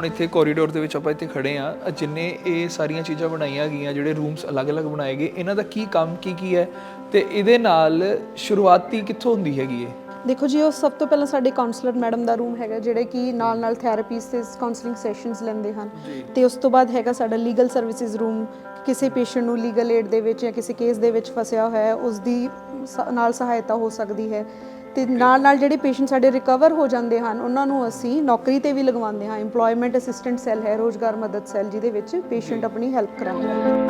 ਹੁਣ ਇੱਥੇ ਕੋਰੀਡੋਰ ਦੇ ਵਿੱਚ ਆਪਾਂ ਇੱਥੇ ਖੜੇ ਆ ਜਿੰਨੇ ਇਹ ਸਾਰੀਆਂ ਚੀਜ਼ਾਂ ਬਣਾਈਆਂ ਗਈਆਂ ਜਿਹੜੇ ਰੂਮਸ ਅਲੱਗ-ਅਲੱਗ ਬਣਾਏ ਗਏ ਇਹਨਾਂ ਦਾ ਕੀ ਕੰਮ ਕੀ ਕੀ ਹੈ? ਤੇ ਇਹਦੇ ਨਾਲ ਸ਼ੁਰੂਆਤੀ ਕਿੱਥੋਂ ਹੁੰਦੀ ਹੈਗੀ ਇਹ? ਦੇਖੋ ਜੀ ਉਹ ਸਭ ਤੋਂ ਪਹਿਲਾਂ ਸਾਡੇ ਕਾਉਂਸਲਰ ਮੈਡਮ ਦਾ ਰੂਮ ਹੈਗਾ ਜਿਹੜੇ ਕਿ ਨਾਲ ਨਾਲ ਥੈਰੇਪੀਸ ਤੇ ਕਾਉਂਸਲਿੰਗ ਸੈਸ਼ਨਸ ਲੈਂਦੇ ਹਨ। ਤੇ ਉਸ ਤੋਂ ਬਾਅਦ ਹੈਗਾ ਸਾਡਾ ਲੀਗਲ ਸਰਵਿਸਿਜ਼ ਰੂਮ ਕਿਸੇ ਪੇਸ਼ੈਂਟ ਨੂੰ ਲੀਗਲ ਏਡ ਦੇ ਵਿੱਚ ਜਾਂ ਕਿਸੇ ਕੇਸ ਦੇ ਵਿੱਚ ਫਸਿਆ ਹੋਇਆ ਹੈ ਉਸ ਦੀ ਨਾਲ ਸਹਾਇਤਾ ਹੋ ਸਕਦੀ ਹੈ। ਤੇ ਨਾਲ ਨਾਲ ਜਿਹੜੇ ਪੇਸ਼ੈਂਟ ਸਾਡੇ ਰਿਕਵਰ ਹੋ ਜਾਂਦੇ ਹਨ ਉਹਨਾਂ ਨੂੰ ਅਸੀਂ ਨੌਕਰੀ ਤੇ ਵੀ ਲਗਵਾਉਂਦੇ ਹਾਂ EMPLOYMENT ਅਸਿਸਟੈਂਟ ਸੈੱਲ ਹੈ ਰੋਜ਼ਗਾਰ ਮਦਦ ਸੈੱਲ ਜਿਹਦੇ ਵਿੱਚ ਪੇਸ਼ੈਂਟ ਆਪਣੀ ਹੈਲਪ ਕਰਾਉਂਦਾ ਹੈ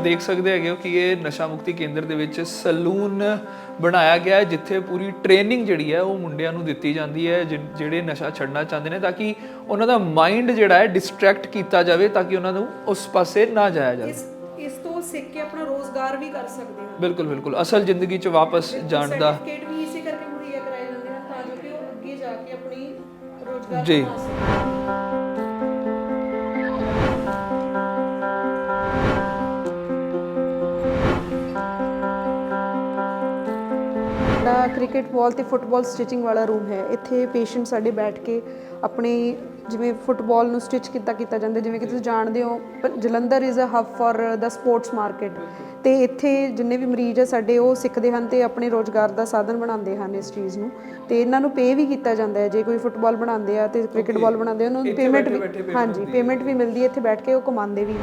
ਦੇਖ ਸਕਦੇ ਹੈਗੇ ਹੋ ਕਿ ਇਹ ਨਸ਼ਾ ਮੁਕਤੀ ਕੇਂਦਰ ਦੇ ਵਿੱਚ ਸਲੂਨ ਬਣਾਇਆ ਗਿਆ ਹੈ ਜਿੱਥੇ ਪੂਰੀ ਟ੍ਰੇਨਿੰਗ ਜਿਹੜੀ ਹੈ ਉਹ ਮੁੰਡਿਆਂ ਨੂੰ ਦਿੱਤੀ ਜਾਂਦੀ ਹੈ ਜਿਹੜੇ ਨਸ਼ਾ ਛੱਡਣਾ ਚਾਹੁੰਦੇ ਨੇ ਤਾਂ ਕਿ ਉਹਨਾਂ ਦਾ ਮਾਈਂਡ ਜਿਹੜਾ ਹੈ ਡਿਸਟਰੈਕਟ ਕੀਤਾ ਜਾਵੇ ਤਾਂ ਕਿ ਉਹਨਾਂ ਨੂੰ ਉਸ ਪਾਸੇ ਨਾ ਜਾਇਆ ਜਾਵੇ। ਇਸ ਇਸ ਤੋਂ ਸਿੱਖ ਕੇ ਆਪਣਾ ਰੋਜ਼ਗਾਰ ਵੀ ਕਰ ਸਕਦੇ ਹਾਂ। ਬਿਲਕੁਲ ਬਿਲਕੁਲ। ਅਸਲ ਜ਼ਿੰਦਗੀ 'ਚ ਵਾਪਸ ਜਾਣ ਦਾ ਸਰਟੀਫਿਕੇਟ ਵੀ ਇਸੇ ਕਰਕੇ ਮੁਹੱਈਆ ਕਰਾਏ ਜਾਂਦੇ ਹਨ ਤਾਂ ਜੋ ਕਿ ਉਹ ਅੱਗੇ ਜਾ ਕੇ ਆਪਣੀ ਰੋਜ਼ਗਾਰ ਸਕਣ। ਕ੍ਰਿਕਟ ਬਾਲ ਤੇ ਫੁੱਟਬਾਲ ਸਟਿਚਿੰਗ ਵਾਲਾ ਰੂਮ ਹੈ। ਇੱਥੇ ਪੇਸ਼ੈਂਟ ਸਾਡੇ ਬੈਠ ਕੇ ਆਪਣੇ ਜਿਵੇਂ ਫੁੱਟਬਾਲ ਨੂੰ ਸਟਿਚ ਕੀਤਾ ਕੀਤਾ ਜਾਂਦਾ ਜਿਵੇਂ ਕਿ ਤੁਸੀਂ ਜਾਣਦੇ ਹੋ Jalandhar is a hub for the sports market ਤੇ ਇੱਥੇ ਜਿੰਨੇ ਵੀ ਮਰੀਜ਼ ਆ ਸਾਡੇ ਉਹ ਸਿੱਖਦੇ ਹਨ ਤੇ ਆਪਣੇ ਰੋਜ਼ਗਾਰ ਦਾ ਸਾਧਨ ਬਣਾਉਂਦੇ ਹਨ ਇਸ ਚੀਜ਼ ਨੂੰ। ਤੇ ਇਹਨਾਂ ਨੂੰ ਪੇ ਵੀ ਕੀਤਾ ਜਾਂਦਾ ਹੈ। ਜੇ ਕੋਈ ਫੁੱਟਬਾਲ ਬਣਾਉਂਦੇ ਆ ਤੇ ਕ੍ਰਿਕਟ ਬਾਲ ਬਣਾਉਂਦੇ ਆ ਉਹਨਾਂ ਨੂੰ ਪੇਮੈਂਟ ਵੀ ਹਾਂਜੀ ਪੇਮੈਂਟ ਵੀ ਮਿਲਦੀ ਹੈ। ਇੱਥੇ ਬੈਠ ਕੇ ਉਹ ਕਮਾਉਂਦੇ ਵੀ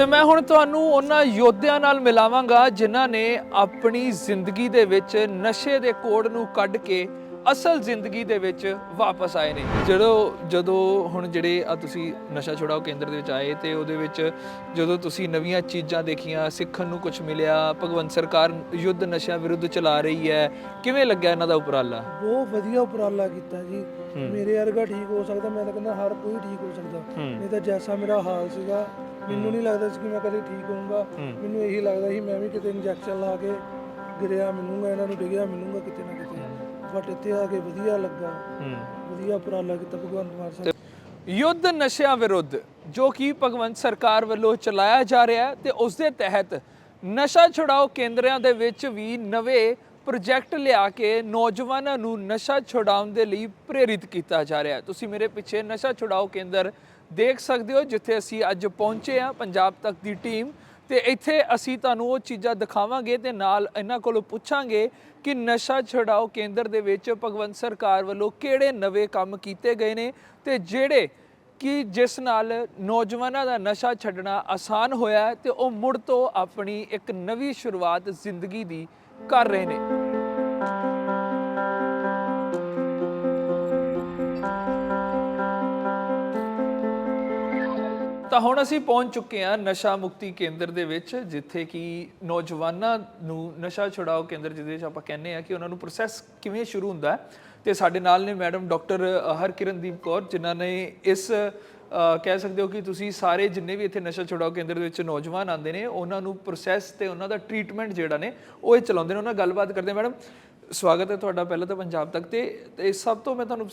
ਤੇ ਮੈਂ ਹੁਣ ਤੁਹਾਨੂੰ ਉਹਨਾਂ ਯੋਧਿਆਂ ਨਾਲ ਮਿਲਾਵਾਂਗਾ ਜਿਨ੍ਹਾਂ ਨੇ ਆਪਣੀ ਜ਼ਿੰਦਗੀ ਦੇ ਵਿੱਚ ਨਸ਼ੇ ਦੇ ਕੋੜ ਨੂੰ ਕੱਢ ਕੇ ਅਸਲ ਜ਼ਿੰਦਗੀ ਦੇ ਵਿੱਚ ਵਾਪਸ ਆਏ ਨੇ। ਜਦੋਂ ਜਦੋਂ ਹੁਣ ਜਿਹੜੇ ਆ ਤੁਸੀਂ ਨਸ਼ਾ ਛੁਡਾਓ ਕੇਂਦਰ ਦੇ ਵਿੱਚ ਆਏ ਤੇ ਉਹਦੇ ਵਿੱਚ ਜਦੋਂ ਤੁਸੀਂ ਨਵੀਆਂ ਚੀਜ਼ਾਂ ਦੇਖੀਆਂ ਸਿੱਖਣ ਨੂੰ ਕੁਝ ਮਿਲਿਆ ਭਗਵੰਤ ਸਰਕਾਰ ਯੁੱਧ ਨਸ਼ਿਆਂ ਵਿਰੁੱਧ ਚਲਾ ਰਹੀ ਹੈ ਕਿਵੇਂ ਲੱਗਿਆ ਇਹਨਾਂ ਦਾ ਉਪਰਾਲਾ? ਬਹੁਤ ਵਧੀਆ ਉਪਰਾਲਾ ਕੀਤਾ ਜੀ। ਮੇਰੇ ਵਰਗਾ ਠੀਕ ਹੋ ਸਕਦਾ ਮੈਂ ਤਾਂ ਕਹਿੰਦਾ ਹਰ ਕੋਈ ਠੀਕ ਹੋ ਸਕਦਾ। ਨਹੀਂ ਤਾਂ ਜੈਸਾ ਮੇਰਾ ਹਾਲ ਸੀਗਾ ਮੈਨੂੰ ਨਹੀਂ ਲੱਗਦਾ ਸੀ ਕਿ ਮੈਂ ਕਦੇ ਠੀਕ ਹੋਊਂਗਾ। ਮੈਨੂੰ ਇਹੀ ਲੱਗਦਾ ਸੀ ਮੈਂ ਵੀ ਕਿਤੇ ਇੰਜੈਕਸ਼ਨ ਲਾ ਕੇ ਗਿਰਿਆ ਮਿਲੂੰਗਾ ਇਹਨਾਂ ਨੂੰ ਡਿੱਗਿਆ ਮਿਲੂੰਗਾ ਕਿਤੇ ਨਾ ਕਿਤੇ। ਬਟ ਇੱਥੇ ਆ ਕੇ ਵਧੀਆ ਲੱਗਾ। ਵਧੀਆ ਉਪਰਾਲਾ ਕੀਤਾ ਭਗਵੰਤ ਮਾਨ ਸਾਹਿਬ। ਯੁੱਧ ਨਸ਼ਿਆਂ ਵਿਰੁੱਧ ਜੋ ਕਿ ਭਗਵੰਤ ਸਰਕਾਰ ਵੱਲੋਂ ਚਲਾਇਆ ਜਾ ਰਿਹਾ ਹੈ ਤੇ ਉਸ ਦੇ ਤਹਿਤ ਨਸ਼ਾ ਛੁਡਾਓ ਕੇਂਦਰਾਂ ਦੇ ਵਿੱਚ ਵੀ ਨਵੇਂ ਪ੍ਰੋਜੈਕਟ ਲਿਆ ਕੇ ਨੌਜਵਾਨਾਂ ਨੂੰ ਨਸ਼ਾ ਛੁਡਾਉਣ ਦੇ ਲਈ ਪ੍ਰੇਰਿਤ ਕੀਤਾ ਜਾ ਰਿਹਾ ਹੈ। ਤੁਸੀਂ ਮੇਰੇ ਪਿੱਛੇ ਨਸ਼ਾ ਛੁਡਾਓ ਕੇਂਦਰ ਦੇਖ ਸਕਦੇ ਹੋ ਜਿੱਥੇ ਅਸੀਂ ਅੱਜ ਪਹੁੰਚੇ ਹਾਂ। ਪੰਜਾਬ ਤੱਕ ਦੀ ਟੀਮ ਤੇ ਇੱਥੇ ਅਸੀਂ ਤੁਹਾਨੂੰ ਉਹ ਚੀਜ਼ਾਂ ਦਿਖਾਵਾਂਗੇ ਤੇ ਨਾਲ ਇਹਨਾਂ ਕੋਲੋਂ ਪੁੱਛਾਂਗੇ ਕਿ ਨਸ਼ਾ ਛਡਾਓ ਕੇਂਦਰ ਦੇ ਵਿੱਚ ਭਗਵੰਤ ਸਰਕਾਰ ਵੱਲੋਂ ਕਿਹੜੇ ਨਵੇਂ ਕੰਮ ਕੀਤੇ ਗਏ ਨੇ ਤੇ ਜਿਹੜੇ ਕਿ ਜਿਸ ਨਾਲ ਨੌਜਵਾਨਾਂ ਦਾ ਨਸ਼ਾ ਛੱਡਣਾ ਆਸਾਨ ਹੋਇਆ ਹੈ ਤੇ ਉਹ ਮੁੜ ਤੋਂ ਆਪਣੀ ਇੱਕ ਨਵੀਂ ਸ਼ੁਰੂਆਤ ਜ਼ਿੰਦਗੀ ਦੀ ਕਰ ਰਹੇ ਨੇ। ਤਾਂ ਹੁਣ ਅਸੀਂ ਪਹੁੰਚ ਚੁੱਕੇ ਹਾਂ ਨਸ਼ਾ ਮੁਕਤੀ ਕੇਂਦਰ ਦੇ ਵਿੱਚ, ਜਿੱਥੇ ਕਿ ਨੌਜਵਾਨਾਂ ਨੂੰ ਨਸ਼ਾ ਛੁਡਾਓ ਕੇਂਦਰ, ਜਿਹਦੇ ਵਿੱਚ ਆਪਾਂ ਕਹਿੰਦੇ ਆ ਕਿ ਉਹਨਾਂ ਨੂੰ ਪ੍ਰੋਸੈਸ ਕਿਵੇਂ ਸ਼ੁਰੂ ਹੁੰਦਾ ਹੈ। ਤੇ ਸਾਡੇ ਨਾਲ ਨੇ ਮੈਡਮ ਡਾਕਟਰ ਹਰਕਿਰਨਦੀਪ ਕੌਰ, ਜਿਨ੍ਹਾਂ ਨੇ ਇਸ ਕਹਿ ਸਕਦੇ ਹੋ ਕਿ ਤੁਸੀਂ ਸਾਰੇ ਜਿੰਨੇ ਵੀ ਇੱਥੇ ਨਸ਼ਾ ਛੁਡਾਓ ਕੇਂਦਰ ਦੇ ਵਿੱਚ ਨੌਜਵਾਨ ਆਉਂਦੇ ਨੇ, ਉਹਨਾਂ ਨੂੰ ਪ੍ਰੋਸੈਸ ਤੇ ਉਹਨਾਂ ਦਾ ਟ੍ਰੀਟਮੈਂਟ ਜਿਹੜਾ ਨੇ, ਉਹ ਇਹ ਚਲਾਉਂਦੇ ਨੇ। ਉਹਨਾਂ ਨਾਲ ਗੱਲਬਾਤ ਕਰਦੇ ਮੈਡਮ, ਸਵਾਗਤ ਹੈ ਤੁਹਾਡਾ ਪਹਿਲਾਂ ਤਾਂ ਪੰਜਾਬ ਤੱਕ ਤੇ ਤੇ ਸਭ ਤੋਂ ਮੈਂ ਤੁਹਾਨੂੰ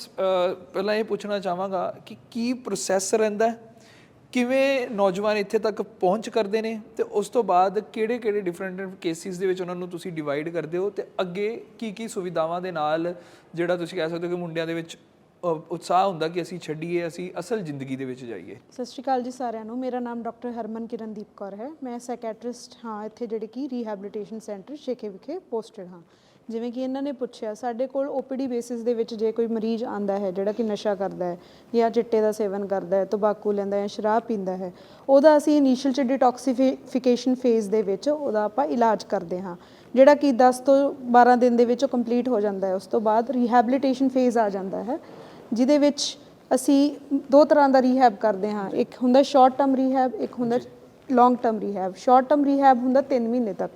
ਪਹਿਲਾਂ ਇਹ ਪੁੱਛਣਾ ਚਾਹਾਂਗਾ ਕਿ ਕੀ ਪ੍ਰੋਸੈਸ ਰਹਿੰਦਾ ਹੈ? ਕਿਵੇਂ ਨੌਜਵਾਨ ਇੱਥੇ ਤੱਕ ਪਹੁੰਚ ਕਰਦੇ ਨੇ ਤੇ ਉਸ ਤੋਂ ਬਾਅਦ ਕਿਹੜੇ ਕਿਹੜੇ ਡਿਫਰੈਂਟ ਕੇਸਿਸ ਦੇ ਵਿੱਚ ਉਹਨਾਂ ਨੂੰ ਤੁਸੀਂ ਡਿਵਾਈਡ ਕਰਦੇ ਹੋ ਤੇ ਅੱਗੇ ਕੀ ਕੀ ਸੁਵਿਧਾਵਾਂ ਦੇ ਨਾਲ ਜਿਹੜਾ ਤੁਸੀਂ ਕਹਿ ਸਕਦੇ ਹੋ ਕਿ ਮੁੰਡਿਆਂ ਦੇ ਵਿੱਚ ਉਤਸ਼ਾਹ ਹੁੰਦਾ ਕਿ ਅਸੀਂ ਛੱਡੀਏ, ਅਸੀਂ ਅਸਲ ਜ਼ਿੰਦਗੀ ਦੇ ਵਿੱਚ ਜਾਈਏ? ਸਤਿ ਸ਼੍ਰੀ ਅਕਾਲ ਜੀ ਸਾਰਿਆਂ ਨੂੰ। ਮੇਰਾ ਨਾਮ ਡਾਕਟਰ ਹਰਮਨ ਕਿਰਨਦੀਪ ਕੌਰ ਹੈ। ਮੈਂ ਸਾਈਕੈਟ੍ਰਿਸਟ ਹਾਂ ਇੱਥੇ ਜਿਹੜੇ ਕਿ ਰੀਹੈਬਿਲਿਟੇਸ਼ਨ ਸੈਂਟਰ ਸ਼ੇਖੇ ਵਿਖੇ ਪੋਸਟਡ ਹਾਂ। ਜਿਵੇਂ ਕਿ ਇਹਨਾਂ ਨੇ ਪੁੱਛਿਆ, ਸਾਡੇ ਕੋਲ ਓਪੀਡੀ ਬੇਸਿਸ ਦੇ ਵਿੱਚ ਜੇ ਕੋਈ ਮਰੀਜ਼ ਆਂਦਾ ਹੈ, ਜਿਹੜਾ ਕਿ ਨਸ਼ਾ ਕਰਦਾ ਹੈ ਜਾਂ ਚਿੱਟੇ ਦਾ ਸੇਵਨ ਕਰਦਾ ਹੈ, ਤੰਬਾਕੂ ਲੈਂਦਾ ਹੈ ਸ਼ਰਾਬ ਪੀਂਦਾ ਹੈ, ਉਹਦਾ ਅਸੀਂ ਇਨੀਸ਼ੀਅਲ ਚ ਡਿਟੌਕਸੀਫਿਕੇਸ਼ਨ ਫੇਜ਼ ਦੇ ਵਿੱਚ ਉਹਦਾ ਆਪਾਂ ਇਲਾਜ ਕਰਦੇ ਹਾਂ। ਜਿਹੜਾ ਕਿ 10 ਤੋਂ 12 ਦਿਨ ਦੇ ਵਿੱਚ ਉਹ ਕੰਪਲੀਟ ਹੋ ਜਾਂਦਾ ਹੈ, ਉਸ ਤੋਂ ਬਾਅਦ ਰੀਹੈਬਿਲਿਟੇਸ਼ਨ ਫੇਜ਼ ਆ ਜਾਂਦਾ ਹੈ, ਜਿਹਦੇ ਵਿੱਚ ਅਸੀਂ ਦੋ ਤਰ੍ਹਾਂ ਦਾ ਰੀਹੈਬ ਕਰਦੇ ਹਾਂ। ਇੱਕ ਹੁੰਦਾ ਸ਼ਾਰਟ ਟਰਮ ਰੀਹੈਬ ਇੱਕ ਹੁੰਦਾ long term rehab short term rehab ਹੁੰਦਾ 3 ਮਹੀਨੇ ਤੱਕ।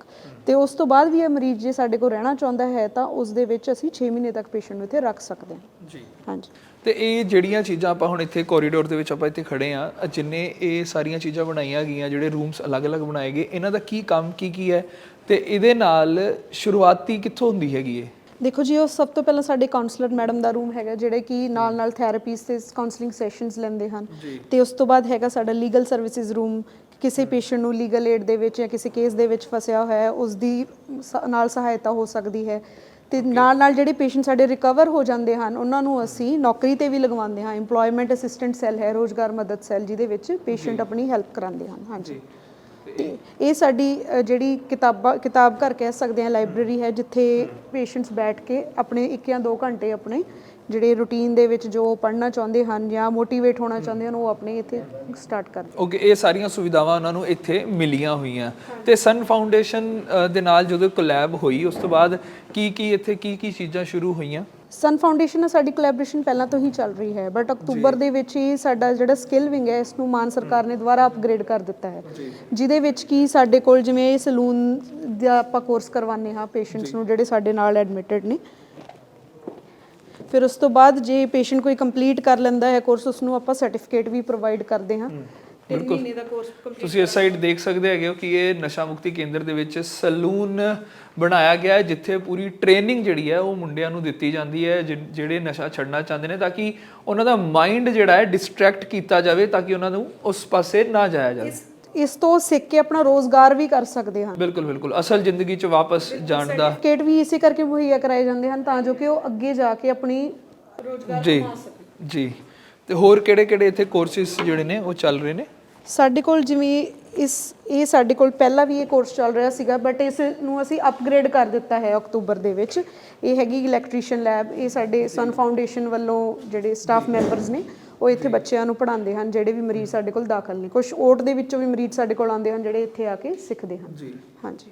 ਤੇ ਉਸ ਤੋਂ ਬਾਅਦ ਵੀ ਇਹ ਮਰੀਜ਼ ਜੇ ਸਾਡੇ ਕੋਲ ਰਹਿਣਾ ਚਾਹੁੰਦਾ ਹੈ ਤਾਂ ਉਸ ਦੇ ਵਿੱਚ ਅਸੀਂ 6 ਮਹੀਨੇ ਤੱਕ ਪੇਸ਼ੈਂਟ ਨੂੰ ਇੱਥੇ ਰੱਖ ਸਕਦੇ ਹਾਂ। ਜੀ। ਹਾਂਜੀ। ਤੇ ਇਹ ਜਿਹੜੀਆਂ ਚੀਜ਼ਾਂ ਆਪਾਂ ਹੁਣ ਇੱਥੇ ਕੋਰੀਡੋਰ ਦੇ ਵਿੱਚ ਆਪਾਂ ਇੱਥੇ ਖੜੇ ਆ ਜਿੰਨੇ ਇਹ ਸਾਰੀਆਂ ਚੀਜ਼ਾਂ ਬਣਾਈਆਂ ਗਈਆਂ ਜਿਹੜੇ ਰੂਮਸ ਅਲੱਗ-ਅਲੱਗ ਬਣਾਏ ਗਏ ਇਹਨਾਂ ਦਾ ਕੀ ਕੰਮ ਕੀ ਕੀ ਹੈ? ਤੇ ਇਹਦੇ ਨਾਲ ਸ਼ੁਰੂਆਤੀ ਕਿੱਥੋਂ ਹੁੰਦੀ ਹੈਗੀ ਇਹ? ਦੇਖੋ ਜੀ ਉਹ ਸਭ ਤੋਂ ਪਹਿਲਾਂ ਸਾਡੇ ਕਾਉਂਸਲਰ ਮੈਡਮ ਦਾ ਰੂਮ ਹੈਗਾ ਜਿਹੜੇ ਕਿ ਨਾਲ ਨਾਲ ਥੈਰੇਪੀਜ਼ ਤੇ ਕਾਉਂਸਲਿੰਗ ਸੈਸ਼ਨਸ ਲੈਂਦੇ ਹਨ। ਤੇ ਉਸ ਤੋਂ ਬਾਅਦ ਹੈਗਾ ਸਾਡਾ ਲੀਗਲ ਸਰਵਿਸਿਜ਼ ਰੂਮ ਕਿਸੇ ਪੇਸ਼ੈਂਟ ਨੂੰ ਲੀਗਲ ਏਡ ਦੇ ਵਿੱਚ ਜਾਂ ਕਿਸੇ ਕੇਸ ਦੇ ਵਿੱਚ ਫਸਿਆ ਹੋਇਆ ਹੈ ਉਸ ਦੀ ਸ- ਨਾਲ ਸਹਾਇਤਾ ਹੋ ਸਕਦੀ ਹੈ। ਤੇ ਨਾਲ ਨਾਲ ਜਿਹੜੇ ਪੇਸ਼ੈਂਟ ਸਾਡੇ ਰਿਕਵਰ ਹੋ ਜਾਂਦੇ ਹਨ ਉਹਨਾਂ ਨੂੰ ਅਸੀਂ ਨੌਕਰੀ ਤੇ ਵੀ ਲਗਵਾਉਂਦੇ ਹਾਂ। EMPLOYMENT ਅਸਿਸਟੈਂਟ ਸੈੱਲ ਹੈ ਰੋਜ਼ਗਾਰ ਮਦਦ ਸੈੱਲ ਜਿਹਦੇ ਵਿੱਚ ਪੇਸ਼ੈਂਟ ਆਪਣੀ ਹੈਲਪ ਕਰਾਉਂਦੇ ਹਨ। ਹਾਂਜੀ। ਤੇ ਇਹ ਸਾਡੀ ਅ, ਜਿਹੜੀ ਕਿਤਾਬਾਂ ਕਿਤਾਬ ਘਰ ਕਹਿ ਸਕਦੇ ਹਾਂ ਲਾਇਬ੍ਰੇਰੀ ਹੈ ਜਿੱਥੇ ਪੇਸ਼ੈਂਟਸ ਬੈਠ ਕੇ ਆਪਣੇ ਇੱਕ ਜਾਂ ਦੋ ਘੰਟੇ ਆਪਣੇ ਜਿਹੜੇ ਰੂਟੀਨ ਦੇ ਵਿੱਚ ਜੋ ਪੜ੍ਹਨਾ ਚਾਹੁੰਦੇ ਹਨ ਜਾਂ ਮੋਟੀਵੇਟ ਹੋਣਾ ਚਾਹੁੰਦੇ ਹਨ ਉਹ ਆਪਣੇ ਇੱਥੇ ਸਟਾਰਟ ਕਰਦੇ ਓਕੇ ਇਹ ਸਾਰੀਆਂ ਸੁਵਿਧਾਵਾਂ ਉਹਨਾਂ ਨੂੰ ਇੱਥੇ ਮਿਲੀਆਂ ਹੋਈਆਂ। ਤੇ ਸਨ ਫਾਊਂਡੇਸ਼ਨ ਦੇ ਨਾਲ ਜਦੋਂ ਕੋਲੈਬ ਹੋਈ ਉਸ ਤੋਂ ਬਾਅਦ ਕੀ ਕੀ ਇੱਥੇ ਕੀ ਕੀ ਚੀਜ਼ਾਂ ਸ਼ੁਰੂ ਹੋਈਆਂ? ਸਨ ਫਾਊਂਡੇਸ਼ਨ ਨਾਲ ਸਾਡੀ ਕੋਲੈਬੋਰੇਸ਼ਨ ਪਹਿਲਾਂ ਤੋਂ ਹੀ ਚੱਲ ਰਹੀ ਹੈ ਬਟ ਅਕਤੂਬਰ ਦੇ ਵਿੱਚ ਹੀ ਸਾਡਾ ਜਿਹੜਾ ਸਕਿੱਲ ਵਿੰਗ ਹੈ ਇਸ ਨੂੰ ਮਾਨ ਸਰਕਾਰ ਨੇ ਦੁਬਾਰਾ ਅਪਗ੍ਰੇਡ ਕਰ ਦਿੱਤਾ ਹੈ। ਜਿਹਦੇ ਵਿੱਚ ਕੀ ਸਾਡੇ ਕੋਲ ਜਿਵੇਂ ਸਲੂਨ ਦਾ ਆਪਾਂ ਕੋਰਸ ਕਰਵਾਉਂਦੇ ਹਾਂ ਪੇਸ਼ੈਂਟਸ ਨੂੰ ਜਿਹੜੇ ਸਾਡੇ ਨਾਲ ਐਡਮਿਟਡ ਨੇ ਫਿਰ ਉਸ ਤੋਂ ਬਾਅਦ ਜੇ ਪੇਸ਼ੈਂਟ ਕੋਈ ਕੰਪਲੀਟ ਕਰ ਲੈਂਦਾ ਹੈ ਕੋਰਸ ਉਸ ਨੂੰ ਆਪਾਂ ਸਰਟੀਫਿਕੇਟ ਵੀ ਪ੍ਰੋਵਾਈਡ ਕਰਦੇ ਹਾਂ। ਕੋਰਸ ਤੁਸੀਂ ਇਸ ਸਾਈਡ ਦੇਖ ਸਕਦੇ ਹੈਗੇ ਹੋ ਕਿ ਇਹ ਨਸ਼ਾ ਮੁਕਤੀ ਕੇਂਦਰ ਦੇ ਵਿੱਚ ਸਲੂਨ ਬਣਾਇਆ ਗਿਆ ਹੈ ਜਿੱਥੇ ਪੂਰੀ ਟ੍ਰੇਨਿੰਗ ਜਿਹੜੀ ਹੈ ਉਹ ਮੁੰਡਿਆਂ ਨੂੰ ਦਿੱਤੀ ਜਾਂਦੀ ਹੈ ਜਿਹੜੇ ਨਸ਼ਾ ਛੱਡਣਾ ਚਾਹੁੰਦੇ ਨੇ ਤਾਂ ਕਿ ਉਹਨਾਂ ਦਾ ਮਾਈਂਡ ਜਿਹੜਾ ਹੈ ਡਿਸਟਰੈਕਟ ਕੀਤਾ ਜਾਵੇ ਤਾਂ ਕਿ ਉਹਨਾਂ ਨੂੰ ਉਸ ਪਾਸੇ ਨਾ ਜਾਇਆ ਜਾਵੇ। ਇਸ ਤੋਂ ਸਿੱਖ ਕੇ ਆਪਣਾ ਰੋਜ਼ਗਾਰ ਵੀ ਕਰ ਸਕਦੇ ਹਨ। ਬਿਲਕੁਲ ਬਿਲਕੁਲ। ਅਸਲ ਜ਼ਿੰਦਗੀ 'ਚ ਵਾਪਸ ਜਾਣ ਦਾ ਸਰਟੀਫਿਕੇਟ ਵੀ ਇਸੇ ਕਰਕੇ ਮੁਹੱਈਆ ਕਰਾਏ ਜਾਂਦੇ ਹਨ ਤਾਂ ਜੋ ਕਿ ਉਹ ਅੱਗੇ ਜਾ ਕੇ ਆਪਣੀ ਜੀ ਜੀ। ਤੇ ਹੋਰ ਕਿਹੜੇ ਕਿਹੜੇ ਇੱਥੇ ਕੋਰਸਿਸ ਜਿਹੜੇ ਨੇ ਉਹ ਚੱਲ ਰਹੇ ਨੇ? ਸਾਡੇ ਕੋਲ ਜਿਵੇਂ ਇਸ ਇਹ ਸਾਡੇ ਕੋਲ ਪਹਿਲਾਂ ਵੀ ਇਹ ਕੋਰਸ ਚੱਲ ਰਿਹਾ ਸੀਗਾ ਬਟ ਇਸ ਨੂੰ ਅਸੀਂ ਅਪਗ੍ਰੇਡ ਕਰ ਦਿੱਤਾ ਹੈ ਅਕਤੂਬਰ ਦੇ ਵਿੱਚ। ਇਹ ਹੈਗੀ ਇਲੈਕਟ੍ਰੀਸ਼ੀਅਨ ਲੈਬ ਇਹ ਸਾਡੇ ਸਨ ਫਾਊਂਡੇਸ਼ਨ ਵੱਲੋਂ ਜਿਹੜੇ ਸਟਾਫ ਮੈਂਬਰਸ ਨੇ ਉਹ ਇੱਥੇ ਬੱਚਿਆਂ ਨੂੰ ਪੜ੍ਹਾਉਂਦੇ ਹਨ ਜਿਹੜੇ ਵੀ ਮਰੀਜ਼ ਸਾਡੇ ਕੋਲ ਦਾਖਲ ਨੇ। ਕੁਝ ਓਟ ਦੇ ਵਿੱਚੋਂ ਵੀ ਮਰੀਜ਼ ਸਾਡੇ ਕੋਲ ਆਉਂਦੇ ਹਨ ਜਿਹੜੇ ਇੱਥੇ ਆ ਕੇ ਸਿੱਖਦੇ ਹਨ। ਜੀ। ਹਾਂਜੀ।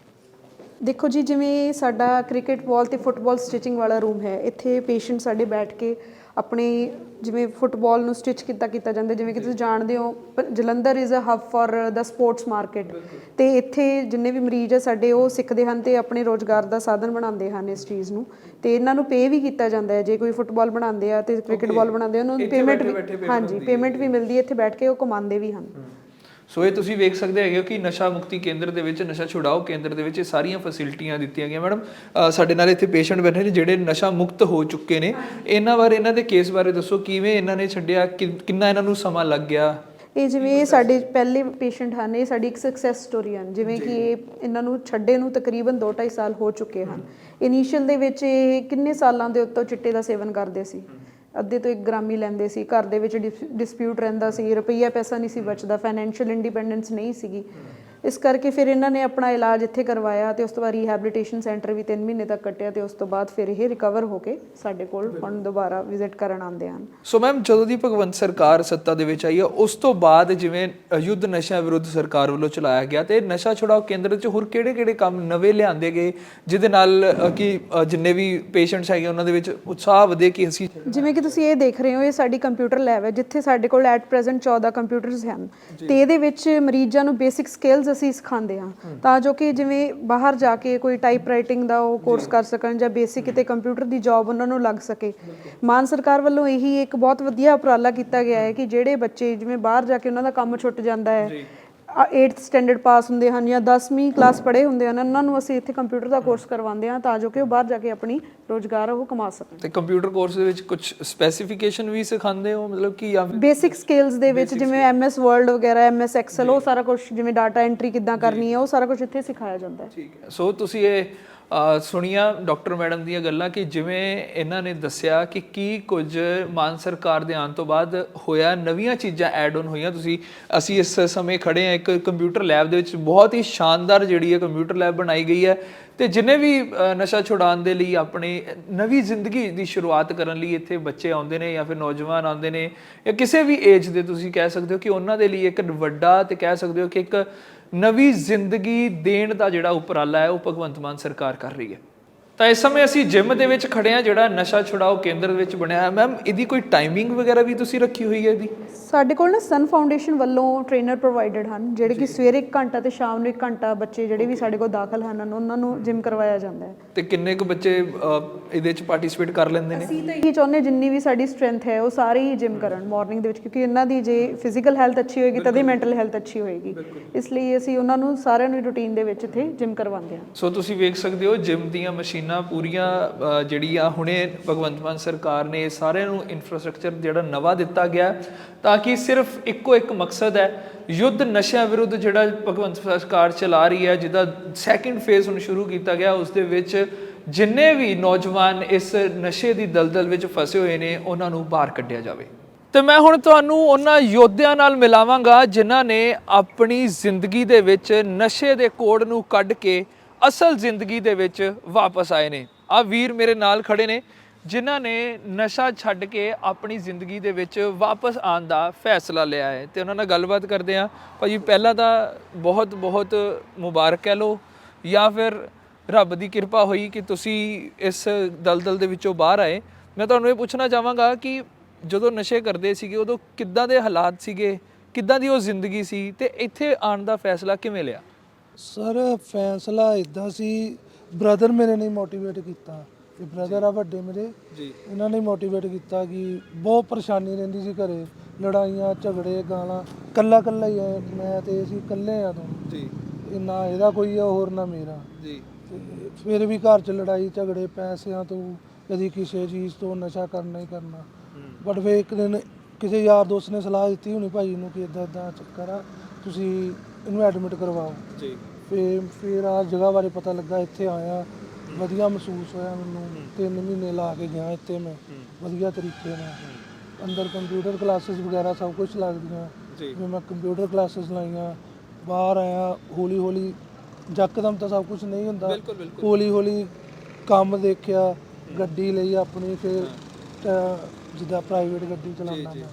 ਦੇਖੋ ਜੀ ਜਿਵੇਂ ਸਾਡਾ ਕ੍ਰਿਕਟ ਬਾਲ ਤੇ ਫੁੱਟਬਾਲ ਸਟਿਚਿੰਗ ਵਾਲਾ ਰੂਮ ਹੈ ਇੱਥੇ ਪੇਸ਼ੈਂਟ ਸਾਡੇ ਬੈਠ ਕੇ ਆਪਣੇ ਜਿਵੇਂ ਫੁੱਟਬਾਲ ਨੂੰ ਸਟਿਚ ਕੀਤਾ ਕੀਤਾ ਜਾਂਦਾ ਜਿਵੇਂ ਕਿ ਤੁਸੀਂ ਜਾਣਦੇ ਹੋ Jalandhar is a hub for the sports market ਤੇ ਇੱਥੇ ਜਿੰਨੇ ਵੀ ਮਰੀਜ਼ ਹੈ ਸਾਡੇ ਉਹ ਸਿੱਖਦੇ ਹਨ ਤੇ ਆਪਣੇ ਰੋਜ਼ਗਾਰ ਦਾ ਸਾਧਨ ਬਣਾਉਂਦੇ ਹਨ ਇਸ ਚੀਜ਼ ਨੂੰ। ਤੇ ਇਹਨਾਂ ਨੂੰ ਪੇ ਵੀ ਕੀਤਾ ਜਾਂਦਾ ਹੈ ਜੇ ਕੋਈ ਫੁੱਟਬਾਲ ਬਣਾਉਂਦੇ ਆ ਤੇ ਕ੍ਰਿਕਟ ਬਾਲ ਬਣਾਉਂਦੇ ਆ ਉਹਨਾਂ ਨੂੰ ਪੇਮੈਂਟ ਵੀ ਹਾਂਜੀ। ਪੇਮੈਂਟ ਵੀ ਮਿਲਦੀ ਹੈ ਇੱਥੇ ਬੈਠ ਕੇ ਉਹ ਕਮਾਉਂਦੇ ਵੀ ਹਨ। ਸੋ ਇਹ ਤੁਸੀਂ ਵੇਖ ਸਕਦੇ ਹੈਗੇ ਹੋ ਕਿ ਨਸ਼ਾ ਮੁਕਤੀ ਕੇਂਦਰ ਦੇ ਵਿੱਚ ਨਸ਼ਾ ਛੁਡਾਓ ਕੇਂਦਰ ਦੇ ਵਿੱਚ ਇਹ ਸਾਰੀਆਂ ਫੈਸਿਲਿਟੀਆਂ ਦਿੱਤੀਆਂ ਗਈਆਂ। ਮੈਡਮ ਸਾਡੇ ਨਾਲ ਇੱਥੇ ਪੇਸ਼ੈਂਟ ਬੈਠੇ ਨੇ ਜਿਹੜੇ ਨਸ਼ਾ ਮੁਕਤ ਹੋ ਚੁੱਕੇ ਨੇ। ਇਹਨਾਂ ਬਾਰੇ ਇਹਨਾਂ ਦੇ ਕੇਸ ਬਾਰੇ ਦੱਸੋ ਕਿਵੇਂ ਇਹਨਾਂ ਨੇ ਛੱਡਿਆ ਕਿੰਨਾ ਇਹਨਾਂ ਨੂੰ ਸਮਾਂ ਲੱਗ ਗਿਆ? ਇਹ ਜਿਵੇਂ ਸਾਡੇ ਪਹਿਲੇ ਪੇਸ਼ੈਂਟ ਹਨ ਇਹ ਸਾਡੀ ਇੱਕ ਸਕਸੈਸ ਸਟੋਰੀ ਹਨ। ਜਿਵੇਂ ਕਿ ਇਹ ਇਹਨਾਂ ਨੂੰ ਛੱਡੇ ਨੂੰ ਤਕਰੀਬਨ 2.5 ਸਾਲ ਹੋ ਚੁੱਕੇ ਹਨ। ਇਨੀਸ਼ੀਅਲ ਦੇ ਵਿੱਚ ਇਹ ਕਿੰਨੇ ਸਾਲਾਂ ਦੇ ਉੱਤੋਂ ਚਿੱਟੇ ਦਾ ਸੇਵਨ ਕਰਦੇ ਸੀ। ਅੱਧੇ ਤੋਂ 1 ਗ੍ਰਾਮ ਹੀ ਲੈਂਦੇ ਸੀ। ਘਰ ਦੇ ਵਿੱਚ ਡਿਸਪਿਊਟ ਰਹਿੰਦਾ ਸੀ। ਰੁਪਈਆ ਪੈਸਾ ਨਹੀਂ ਸੀ ਬਚਦਾ। ਫਾਈਨੈਂਸ਼ੀਅਲ ਇੰਡੀਪੈਂਡੈਂਸ ਨਹੀਂ ਸੀਗੀ। ਇਸ ਕਰਕੇ ਫਿਰ ਇਹਨਾਂ ਨੇ ਆਪਣਾ ਇਲਾਜ ਇੱਥੇ ਕਰਵਾਇਆ ਤੇ ਉਸ ਤੋਂ ਬਾਅਦ ਰੀਹੈਬਿਲਿਟੇਸ਼ਨ ਸੈਂਟਰ ਵੀ 3 ਮਹੀਨੇ ਤੱਕ ਕੱਟਿਆ ਤੇ ਉਸ ਤੋਂ ਬਾਅਦ ਫਿਰ ਇਹ ਰਿਕਵਰ ਹੋ ਕੇ ਸਾਡੇ ਕੋਲ ਹੁਣ ਦੁਬਾਰਾ ਵਿਜ਼ਿਟ ਕਰਨ ਆਉਂਦੇ ਹਨ। ਸੋ ਮੈਮ ਜਦੋਂ ਦੀ ਭਗਵੰਤ ਸਰਕਾਰ ਸੱਤਾ ਦੇ ਵਿੱਚ ਆਈ ਹੈ ਉਸ ਤੋਂ ਬਾਅਦ ਜਿਵੇਂ ਯੁੱਧ ਨਸ਼ਾ ਵਿਰੁੱਧ ਸਰਕਾਰ ਵੱਲੋਂ ਚਲਾਇਆ ਗਿਆ ਤੇ ਨਸ਼ਾ ਛੁਡਾਓ ਕੇਂਦਰ 'ਚ ਹੋਰ ਕਿਹੜੇ-ਕਿਹੜੇ ਕੰਮ ਨਵੇਂ ਲਿਆਂਦੇ ਗਏ ਜਿਹਦੇ ਨਾਲ ਕਿ ਜਿੰਨੇ ਵੀ ਪੇਸ਼ੈਂਟਸ ਹੈਗੇ ਉਹਨਾਂ ਦੇ ਵਿੱਚ ਉਤਸ਼ਾਹ ਵਧੇ ਕਿ ਅਸੀਂ ਜਿਵੇਂ ਕਿ ਤੁਸੀਂ ਇਹ ਦੇਖ ਰਹੇ ਹੋ ਇਹ ਸਾਡੀ ਕੰਪਿਊਟਰ ਲੈਬ ਹੈ ਜਿੱਥੇ ਸਾਡੇ ਕੋਲ ਐਟ ਪ੍ਰੈਜ਼ੈਂਟ 14 ਕੰਪਿਊਟਰਸ ਹਨ ਤੇ ਇਹਦੇ ਵਿੱਚ ਮਰੀਜ਼ਾਂ ਨੂੰ ਬੇਸਿਕ ਸਕਿੱਲਸ ਅਸੀਂ ਸਿਖਾਉਂਦੇ ਹਾਂ। ਤਾਂ ਜੋ ਕਿ ਜਿਵੇਂ ਬਾਹਰ ਜਾ ਕੇ ਕੋਈ ਟਾਈਪ ਰਾਈਟਿੰਗ ਦਾ ਉਹ ਕੋਰਸ ਕਰ ਸਕਣ ਜਾਂ ਬੇਸਿਕ ਕਿਤੇ ਕੰਪਿਊਟਰ ਦੀ ਜੌਬ ਉਹਨਾਂ ਨੂੰ ਲੱਗ ਸਕੇ। ਮਾਨ ਸਰਕਾਰ ਵੱਲੋਂ ਇਹੀ ਇੱਕ ਬਹੁਤ ਵਧੀਆ ਉਪਰਾਲਾ ਕੀਤਾ ਗਿਆ ਹੈ ਕਿ ਜਿਹੜੇ ਬੱਚੇ ਜਿਵੇਂ ਬਾਹਰ ਜਾ ਕੇ ਉਹਨਾਂ ਦਾ ਕੰਮ ਛੁੱਟ ਜਾਂਦਾ ਹੈ 8th ਸਟੈਂਡਰਡ ਪਾਸ ਹੁੰਦੇ ਹਨ ਜਾਂ 10ਵੀਂ ਕਲਾਸ ਪੜ੍ਹੇ ਹੁੰਦੇ ਹਨ ਉਹਨਾਂ ਨੂੰ ਅਸੀਂ ਇੱਥੇ ਕੰਪਿਊਟਰ ਦਾ ਕੋਰਸ ਕਰਵਾਉਂਦੇ ਹਾਂ ਤਾਂ ਜੋ ਕਿ ਉਹ ਬਾਹਰ ਜਾ ਕੇ ਆਪਣੀ ਰੋਜ਼ਗਾਰ ਉਹ ਕਮਾ ਸਕਣ। ਤੇ ਕੰਪਿਊਟਰ ਕੋਰਸ ਦੇ ਵਿੱਚ ਕੁਝ ਸਪੈਸੀਫਿਕੇਸ਼ਨ ਵੀ ਸਿਖਾਉਂਦੇ ਹੋ ਮਤਲਬ ਕਿ ਜਾਂ ਬੇਸਿਕ ਸਕਿੱਲਸ ਦੇ ਵਿੱਚ ਜਿਵੇਂ ਐਮਐਸ ਵਰਡ ਵਗੈਰਾ ਐਮਐਸ ਐਕਸਲ ਉਹ ਸਾਰਾ ਕੁਝ ਜਿਵੇਂ ਡਾਟਾ ਐਂਟਰੀ ਕਿੱਦਾਂ ਕਰਨੀ ਹੈ ਉਹ ਸਾਰਾ ਕੁਝ ਇੱਥੇ ਸਿਖਾਇਆ ਜਾਂਦਾ ਹੈ। ਠੀਕ ਹੈ। ਸੋ ਤੁਸੀਂ ਇਹ ਸੁਣੀਆਂ ਡਾਕਟਰ ਮੈਡਮ ਦੀਆਂ ਗੱਲਾਂ ਕਿ ਜਿਵੇਂ ਇਹਨਾਂ ਨੇ ਦੱਸਿਆ ਕਿ ਕੀ ਕੁਝ ਮਾਨ ਸਰਕਾਰ ਦੇ ਆਉਣ ਤੋਂ ਬਾਅਦ ਹੋਇਆ, ਨਵੀਆਂ ਚੀਜ਼ਾਂ ਐਡ ਆਨ ਹੋਈਆਂ। ਤੁਸੀਂ, ਅਸੀਂ ਇਸ ਸਮੇਂ ਖੜੇ ਆ ਇੱਕ ਕੰਪਿਊਟਰ ਲੈਬ ਦੇ ਵਿੱਚ ਬਹੁਤ ਹੀ ਸ਼ਾਨਦਾਰ ਜਿਹੜੀ ਹੈ ਕੰਪਿਊਟਰ ਲੈਬ ਬਣਾਈ ਗਈ ਹੈ। ਤੇ ਜਿਨੇ ਵੀ ਨਸ਼ਾ ਛੁਡਾਉਣ ਦੇ ਲਈ ਆਪਣੀ ਨਵੀਂ ਜ਼ਿੰਦਗੀ ਦੀ ਸ਼ੁਰੂਆਤ ਕਰਨ ਲਈ ਇੱਥੇ ਬੱਚੇ ਆਉਂਦੇ ਨੇ ਜਾਂ ਫਿਰ ਨੌਜਵਾਨ ਆਉਂਦੇ ਨੇ ਜਾਂ ਕਿਸੇ ਵੀ ਏਜ ਦੇ ਤੁਸੀਂ ਕਹਿ ਸਕਦੇ ਹੋ ਕਿ ਉਹਨਾਂ ਦੇ ਲਈ ਇੱਕ ਵੱਡਾ ਤੇ ਕਹਿ ਸਕਦੇ ਹੋ ਕਿ ਇੱਕ ਨਵੀਂ ਜ਼ਿੰਦਗੀ ਦੇਣ ਦਾ ਜਿਹੜਾ ਉਪਰਾਲਾ ਹੈ ਉਹ ਭਗਵੰਤ ਮਾਨ ਸਰਕਾਰ ਕਰ ਰਹੀ ਹੈ। ਤਾਂ ਇਸ ਸਮੇਂ ਅਸੀਂ ਜਿਮ ਦੇ ਵਿੱਚ ਖੜੇ ਆ ਜਿਹੜਾ ਨਸ਼ਾ ਛੁਡਾਓ ਕੇਂਦਰ ਵਿੱਚ ਬਣਿਆ ਹੈ ਮੈਮ ਇਹਦੀ ਕੋਈ ਟਾਈਮਿੰਗ ਵਗੈਰਾ ਵੀ ਤੁਸੀਂ ਰੱਖੀ ਹੋਈ ਹੈ ਇਹਦੀ? ਸਾਡੇ ਕੋਲ ਨਾ ਸਨ ਫਾਊਂਡੇਸ਼ਨ ਵੱਲੋਂ ਟ੍ਰੇਨਰ ਪ੍ਰੋਵਾਈਡਡ ਹਨ ਜਿਹੜੇ ਕਿ ਸਵੇਰੇ 1 ਘੰਟਾ ਤੇ ਸ਼ਾਮ ਨੂੰ 1 ਘੰਟਾ ਬੱਚੇ ਜਿਹੜੇ ਵੀ ਸਾਡੇ ਕੋਲ ਦਾਖਲ ਹਨ ਉਹਨਾਂ ਨੂੰ ਜਿਮ ਕਰਵਾਇਆ ਜਾਂਦਾ ਹੈ। ਤੇ ਕਿੰਨੇ ਕੁ ਬੱਚੇ ਇਹਦੇ ਵਿੱਚ ਪਾਰਟਿਸਿਪੇਟ ਕਰ ਲੈਂਦੇ ਨੇ? ਅਸੀਂ ਤਾਂ ਇਹੀ ਚਾਹੁੰਦੇ ਜਿੰਨੀ ਵੀ ਸਾਡੀ ਸਟਰੈਂਥ ਹੈ ਉਹ ਸਾਰੇ ਹੀ ਜਿਮ ਕਰਨ ਮਾਰਨਿੰਗ ਦੇ ਵਿੱਚ ਕਿਉਂਕਿ ਇਹਨਾਂ ਦੀ ਜੇ ਫਿਜ਼ੀਕਲ ਹੈਲਥ ਅੱਛੀ ਹੋਏਗੀ ਤਦ ਹੀ ਮੈਂਟਲ ਹੈਲਥ ਅੱਛੀ ਹੋਏਗੀ। ਇਸ ਲਈ ਅਸੀਂ ਉਹਨਾਂ ਨੂੰ ਸਾਰਿਆਂ ਨੂੰ ਰੂਟੀਨ ਦੇ ਵਿੱਚ ਇੱਥੇ ਜਿਮ ਕਰਵਾਉਂਦੇ ਹਾਂ। ਸੋ ਤੁਸੀਂ ਵੇਖ ਸਕਦੇ ਹੋ ਜਿਮ ਦੀਆਂ ਮਸ਼ੀਨਾਂ ਜਿੰਨਾ ਪੂਰੀਆਂ ਅ, ਜਿਹੜੀ ਆ ਹੁਣੇ ਭਗਵੰਤ ਮਾਨ ਸਰਕਾਰ ਨੇ ਸਾਰਿਆਂ ਨੂੰ ਇਨਫਰਾਸਟ੍ਰਕਚਰ ਜਿਹੜਾ ਨਵਾਂ ਦਿੱਤਾ ਗਿਆ ਤਾਂ ਕਿ ਸਿਰਫ ਇੱਕੋ ਇੱਕ ਮਕਸਦ ਹੈ ਯੁੱਧ ਨਸ਼ਿਆਂ ਵਿਰੁੱਧ ਜਿਹੜਾ ਭਗਵੰਤ ਸਰਕਾਰ ਚਲਾ ਰਹੀ ਹੈ ਜਿਹਦਾ ਸੈਕਿੰਡ ਫੇਜ਼ ਹੁਣ ਸ਼ੁਰੂ ਕੀਤਾ ਗਿਆ ਉਸ ਦੇ ਵਿੱਚ ਜਿੰਨੇ ਵੀ ਨੌਜਵਾਨ ਇਸ ਨਸ਼ੇ ਦੀ ਦਲਦਲ ਵਿੱਚ ਫਸੇ ਹੋਏ ਨੇ ਉਹਨਾਂ ਨੂੰ ਬਾਹਰ ਕੱਢਿਆ ਜਾਵੇ। ਤੇ ਮੈਂ ਹੁਣ ਤੁਹਾਨੂੰ ਉਹਨਾਂ ਯੋਧਿਆਂ ਨਾਲ ਮਿਲਾਵਾਂਗਾ ਜਿਨ੍ਹਾਂ ਨੇ ਆਪਣੀ ਜ਼ਿੰਦਗੀ ਦੇ ਵਿੱਚ ਨਸ਼ੇ ਦੇ ਕੋੜ ਨੂੰ ਕੱਢ ਕੇ ਅਸਲ ਜ਼ਿੰਦਗੀ ਦੇ ਵਿੱਚ ਵਾਪਸ ਆਏ ਨੇ। ਆ ਵੀਰ ਮੇਰੇ ਨਾਲ ਖੜੇ ਨੇ, ਜਿਨ੍ਹਾਂ ਨੇ ਨਸ਼ਾ ਛੱਡ ਕੇ ਆਪਣੀ ਜ਼ਿੰਦਗੀ ਦੇ ਵਿੱਚ ਵਾਪਸ ਆਉਣ ਦਾ ਫੈਸਲਾ ਲਿਆ ਹੈ। ਤੇ ਉਹਨਾਂ ਨਾਲ ਗੱਲਬਾਤ ਕਰਦੇ ਆ ਭਾਜੀ, ਪਹਿਲਾਂ ਤਾਂ ਬਹੁਤ ਬਹੁਤ ਮੁਬਾਰਕ ਕਹਿ ਲਓ, ਜਾਂ ਫਿਰ ਰੱਬ ਦੀ ਕਿਰਪਾ ਹੋਈ ਕਿ ਤੁਸੀਂ ਇਸ ਦਲਦਲ ਦੇ ਵਿੱਚੋਂ ਬਾਹਰ ਆਏ। ਮੈਂ ਤੁਹਾਨੂੰ ਇਹ ਪੁੱਛਣਾ ਚਾਹਾਂਗਾ ਕਿ ਜਦੋਂ ਨਸ਼ੇ ਕਰਦੇ ਸੀਗੇ, ਉਦੋਂ ਕਿੱਦਾਂ ਦੇ ਹਾਲਾਤ ਸੀਗੇ? ਕਿੱਦਾਂ ਦੀ ਉਹ ਜ਼ਿੰਦਗੀ ਸੀ? ਤੇ ਇੱਥੇ ਆਉਣ ਦਾ ਫੈਸਲਾ ਕਿਵੇਂ ਲਿਆ? ਸਰ ਫੈਸਲਾ ਇਦਾਂ ਸੀ ਬ੍ਰਦਰ ਮੇਰੇ ਨੇ ਮੋਟੀਵੇਟ ਕੀਤਾ। ਤੇ ਬ੍ਰਦਰ ਆ ਵੱਡੇ ਮੇਰੇ ਜੀ। ਇਹਨਾਂ ਨੇ ਮੋਟੀਵੇਟ ਕੀਤਾ ਕਿ ਬਹੁਤ ਪਰੇਸ਼ਾਨੀ ਰਹਿੰਦੀ ਸੀ ਘਰੇ। ਲੜਾਈਆਂ ਝਗੜੇ ਗਾਲਾਂ ਕੱਲਾ ਕੱਲਾ ਹੀ ਆ ਮੈਂ ਤੇ ਅਸੀਂ ਇਕੱਲੇ ਆ ਤੋਂ ਜੀ। ਨਾ ਇਹਦਾ ਕੋਈ ਆ ਹੋਰ ਨਾ ਮੇਰਾ। ਜੀ। ਫਿਰ ਵੀ ਘਰ 'ਚ ਲੜਾਈ ਝਗੜੇ ਪੈਸਿਆਂ ਤੋਂ ਕਦੀ ਕਿਸੇ ਚੀਜ਼ ਤੋਂ ਨਸ਼ਾ ਕਰਨਾ ਹੀ ਕਰਨਾ। ਬਟ ਫਿਰ ਇੱਕ ਦਿਨ ਕਿਸੇ ਯਾਰ ਦੋਸਤ ਨੇ ਸਲਾਹ ਦਿੱਤੀ ਹੋਣੀ ਭਾਈ ਨੂੰ ਕਿ ਇਦਾਂ ਇਦਾਂ ਚੱਕਰ ਆ ਤੁਸੀਂ ਇਹਨੂੰ ਐਡਮਿਟ ਕਰਵਾਓ। ਜੀ। ਫਿਰ ਫਿਰ ਆ ਜਗ੍ਹਾ ਬਾਰੇ ਪਤਾ ਲੱਗਾ ਇੱਥੇ ਆਇਆ ਵਧੀਆ ਮਹਿਸੂਸ ਹੋਇਆ ਮੈਨੂੰ। ਤਿੰਨ ਮਹੀਨੇ ਲਾ ਕੇ ਗਿਆ ਇੱਥੇ ਮੈਂ। ਵਧੀਆ ਤਰੀਕੇ ਨਾਲ। ਅੰਦਰ ਕੰਪਿਊਟਰ ਕਲਾਸਿਸ ਵਗੈਰਾ ਸਭ ਕੁਝ ਲੱਗਦੀਆਂ। ਜੀ। ਮੈਂ ਕੰਪਿਊਟਰ ਕਲਾਸਿਸ ਲਾਈਆਂ। ਬਾਹਰ ਆਇਆ ਹੌਲੀ ਹੌਲੀ ਯਕਦਮ ਤਾਂ ਸਭ ਕੁਝ ਨਹੀਂ ਹੁੰਦਾ। ਹੌਲੀ ਹੌਲੀ ਕੰਮ ਦੇਖਿਆ ਗੱਡੀ ਲਈ ਆਪਣੀ ਫਿਰ ਜਿੱਦਾਂ ਪ੍ਰਾਈਵੇਟ ਗੱਡੀ ਚਲਾਉਂਦਾ ਮੈਂ।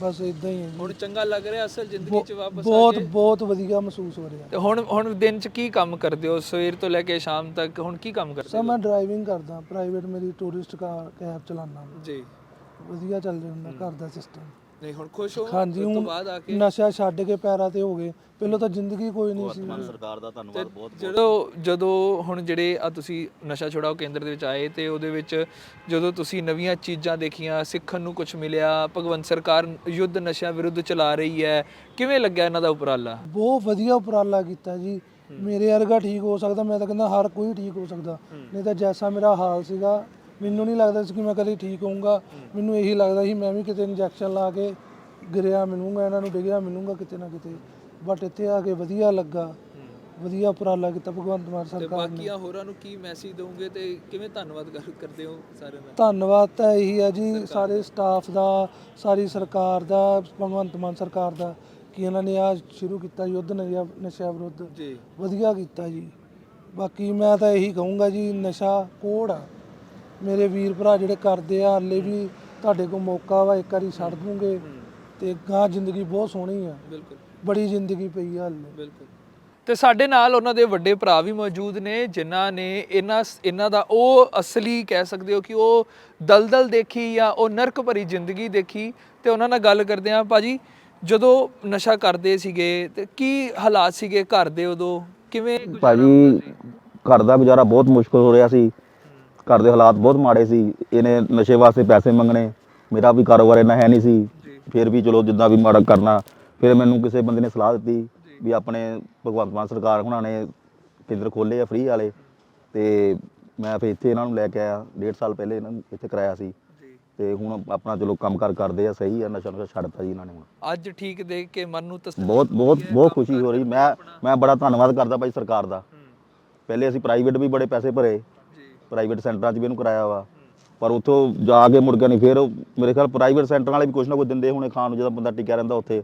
ਬਸ ਇਦਾਂ ਹੀ ਹੈ ਜੀ। ਹੁਣ ਚੰਗਾ ਲੱਗ ਰਿਹਾ ਅਸਲ ਜ਼ਿੰਦਗੀ 'ਚ ਵਾਪਸ ਆ ਬਹੁਤ ਕੇ? ਬਹੁਤ ਵਧੀਆ ਮਹਿਸੂਸ ਹੋ ਰਿਹਾ। ਤੇ ਹੁਣ ਹੁਣ ਦਿਨ 'ਚ ਕੀ ਕੰਮ ਕਰਦੇ ਹੋ? ਸਵੇਰ ਤੋਂ ਲੈ ਕੇ ਸ਼ਾਮ ਤੱਕ ਹੁਣ ਕੀ ਕੰਮ ਕਰਦੇ ਸਰ ਮੈਂ ਡਰਾਈਵਿੰਗ ਕਰਦਾ ਪ੍ਰਾਈਵੇਟ ਮੇਰੀ ਟੂਰਿਸਟ ਕਾਰ ਕੈਬ ਚਲਾਉਂਦਾ। ਜੀ। ਵਧੀਆ ਚੱਲ ਰਿਹਾ ਹੁੰਦਾ ਘਰ ਦਾ ਸਿਸਟਮ ਨਹੀਂ ਹੁਣ ਖੁਸ਼ ਹੋ ਹਾਂਜੀ ਉਸ ਤੋਂ ਹੁਣ ਬਾਅਦ ਆ ਕੇ ਨਸ਼ਾ ਛੱਡ ਕੇ ਪੈਰਾਂ ਤੇ ਹੋ ਗਏ। ਪਹਿਲਾਂ ਤਾਂ ਜ਼ਿੰਦਗੀ ਕੋਈ ਨਹੀਂ ਸੀ। ਸਰਕਾਰ ਦਾ ਧੰਨਵਾਦ ਬਹੁਤ ਜਦੋਂ ਜਦੋਂ ਹੁਣ ਜਿਹੜੇ ਆ ਤੁਸੀਂ ਨਸ਼ਾ ਛੁਡਾਓ ਕੇਂਦਰ ਦੇ ਵਿੱਚ ਆਏ ਤੇ ਉਹਦੇ ਵਿੱਚ ਜਦੋਂ ਤੁਸੀਂ ਨਵੀਆਂ ਚੀਜ਼ਾਂ ਦੇਖੀਆਂ ਸਿੱਖਣ ਨੂੰ ਕੁਝ ਮਿਲਿਆ ਭਗਵੰਤ ਸਰਕਾਰ ਯੁੱਧ ਨਸ਼ਿਆਂ ਵਿਰੁੱਧ ਚਲਾ ਰਹੀ ਹੈ ਕਿਵੇਂ ਲੱਗਿਆ ਇਹਨਾਂ ਦਾ ਉਪਰਾਲਾ? ਬਹੁਤ ਵਧੀਆ ਉਪਰਾਲਾ ਕੀਤਾ ਜੀ। ਮੇਰੇ ਵਰਗਾ ਠੀਕ ਹੋ ਸਕਦਾ ਮੈਂ ਤਾਂ ਕਹਿੰਦਾ ਹਰ ਕੋਈ ਠੀਕ ਹੋ ਸਕਦਾ। ਨਹੀਂ ਤਾਂ ਜੈਸਾ ਮੇਰਾ ਹਾਲ ਸੀਗਾ ਮੈਨੂੰ ਨਹੀਂ ਲੱਗਦਾ ਸੀ ਕਿ ਮੈਂ ਕਦੇ ਠੀਕ ਹੋਊਂਗਾ। ਮੈਨੂੰ ਇਹੀ ਲੱਗਦਾ ਸੀ ਮੈਂ ਵੀ ਕਿਤੇ ਇੰਜੈਕਸ਼ਨ ਲਾ ਕੇ ਗਿਰਿਆ ਮਿਲੂੰਗਾ ਇਹਨਾਂ ਨੂੰ ਡਿੱਗਿਆ ਮਿਲੂੰਗਾ ਕਿਤੇ ਨਾ ਕਿਤੇ। ਬਟ ਇੱਥੇ ਆ ਕੇ ਵਧੀਆ ਲੱਗਾ। ਵਧੀਆ ਉਪਰਾਲਾ ਕੀਤਾ ਭਗਵੰਤ ਮਾਨ ਤੇ ਸਰਕਾਰ ਨੇ। ਬਾਕੀਆਂ ਹੋਰਾਂ ਨੂੰ ਕੀ ਮੈਸੇਜ ਦੋਗੇ ਤੇ ਕਿਵੇਂ ਧੰਨਵਾਦ ਕਰ- ਕਰਦੇ ਹੋ ਸਾਰਿਆਂ ਦਾ? ਧੰਨਵਾਦ ਤਾਂ ਇਹੀ ਹੈ ਜੀ ਸਾਰੇ ਸਟਾਫ ਦਾ ਸਾਰੀ ਸਰਕਾਰ ਦਾ ਭਗਵੰਤ ਮਾਨ ਸਰਕਾਰ ਦਾ ਕਿ ਇਹਨਾਂ ਨੇ ਆ ਸ਼ੁਰੂ ਕੀਤਾ ਯੁੱਧ ਨਸ਼ਾ ਨਸ਼ਾ ਵਿਰੁੱਧ। ਜੀ। ਵਧੀਆ ਕੀਤਾ ਜੀ। ਬਾਕੀ ਮੈਂ ਤਾਂ ਇਹੀ ਕਹੂੰਗਾ ਜੀ ਨਸ਼ਾ ਕੋੜ ਆ। ਮੇਰੇ ਵੀਰ ਭਰਾ ਜਿਹੜੇ ਕਰਦੇ ਆ ਹਾਲੇ ਵੀ ਤੁਹਾਡੇ ਕੋਲ ਮੌਕਾ ਵਾ ਇੱਕ ਵਾਰੀ ਛੱਡ ਦੂੰਗੇ। ਤੇ ਗਾਂ ਜ਼ਿੰਦਗੀ ਬਹੁਤ ਸੋਹਣੀ ਆ। ਬਿਲਕੁਲ। ਬੜੀ ਜ਼ਿੰਦਗੀ ਪਈ ਆ ਹਾਲੇ। ਬਿਲਕੁਲ। ਤੇ ਸਾਡੇ ਨਾਲ ਉਹਨਾਂ ਦੇ ਵੱਡੇ ਭਰਾ ਵੀ ਮੌਜੂਦ ਨੇ ਜਿਨ੍ਹਾਂ ਨੇ ਇਹਨਾਂ ਇਹਨਾਂ ਦਾ ਉਹ ਅਸਲੀ ਕਹਿ ਸਕਦੇ ਹੋ ਕਿ ਉਹ ਦਲਦਲ ਦੇਖੀ ਜਾਂ ਉਹ ਨਰਕ ਭਰੀ ਜ਼ਿੰਦਗੀ ਦੇਖੀ। ਤੇ ਉਹਨਾਂ ਨਾਲ ਗੱਲ ਕਰਦੇ ਆ ਭਾਜੀ ਜਦੋਂ ਨਸ਼ਾ ਕਰਦੇ ਸੀਗੇ ਤੇ ਕੀ ਹਾਲਾਤ ਸੀਗੇ ਘਰ ਦੇ ਉਦੋਂ? ਕਿਵੇਂ ਗੁਜ਼ਾਰਾ ਭਾਜੀ ਘਰ ਦਾ ਗੁਜ਼ਾਰਾ ਬਹੁਤ ਮੁਸ਼ਕਲ ਹੋ ਰਿਹਾ ਸੀ। ਘਰ ਦੇ ਹਾਲਾਤ ਬਹੁਤ ਮਾੜੇ ਸੀ। ਇਹਨੇ ਨਸ਼ੇ ਵਾਸਤੇ ਪੈਸੇ ਮੰਗਣੇ ਮੇਰਾ ਵੀ ਕਾਰੋਬਾਰ ਇੰਨਾ ਹੈ ਨਹੀਂ ਸੀ। ਫਿਰ ਵੀ ਚਲੋ ਜਿੱਦਾਂ ਵੀ ਮਾੜਾ ਕਰਨਾ ਫਿਰ ਮੈਨੂੰ ਕਿਸੇ ਬੰਦੇ ਨੇ ਸਲਾਹ ਦਿੱਤੀ ਵੀ ਆਪਣੇ ਭਗਵੰਤ ਮਾਨ ਸਰਕਾਰ ਹੁਣਾਂ ਨੇ ਕੇਂਦਰ ਖੋਲੇ ਆ ਫ੍ਰੀ ਵਾਲੇ। ਤੇ ਮੈਂ ਫਿਰ ਇੱਥੇ ਇਹਨਾਂ ਨੂੰ ਲੈ ਕੇ ਆਇਆ ਡੇਢ ਸਾਲ ਪਹਿਲੇ ਇਹਨਾਂ ਨੂੰ ਇੱਥੇ ਕਰਾਇਆ ਸੀ। ਤੇ ਹੁਣ ਆਪਣਾ ਚਲੋ ਕੰਮ ਕਾਰ ਕਰਦੇ ਆ ਸਹੀ ਆ ਨਸ਼ਾ ਨੁਸ਼ਾ ਛੱਡਤਾ ਜੀ ਇਹਨਾਂ ਨੇ ਹੁਣ। ਅੱਜ ਠੀਕ ਦੇਖ ਕੇ ਮਨ ਨੂੰ ਤਸੱਲੀ ਬਹੁਤ ਬਹੁਤ ਬਹੁਤ ਖੁਸ਼ੀ ਹੋ ਰਹੀ। ਮੈਂ ਮੈਂ ਬੜਾ ਧੰਨਵਾਦ ਕਰਦਾ ਭਾਈ ਸਰਕਾਰ ਦਾ। ਪਹਿਲੇ ਅਸੀਂ ਪ੍ਰਾਈਵੇਟ ਵੀ ਬੜੇ ਪੈਸੇ ਭਰੇ ਪ੍ਰਾਈਵੇਟ ਸੈਂਟਰਾਂ 'ਚ ਵੀ ਇਹਨੂੰ ਕਰਾਇਆ ਵਾ। ਪਰ ਉੱਥੋਂ ਜਾ ਕੇ ਮੁੜ ਕੇ ਨਹੀਂ ਫਿਰ ਮੇਰੇ ਖਿਆਲ ਪ੍ਰਾਈਵੇਟ ਸੈਂਟਰਾਂ ਵਾਲੇ ਵੀ ਕੁਛ ਨਾ ਕੁਛ ਦਿੰਦੇ ਹੋਣੇ ਖਾਣ ਨੂੰ ਜਦੋਂ ਬੰਦਾ ਟਿਕਿਆ ਰਹਿੰਦਾ ਉੱਥੇ।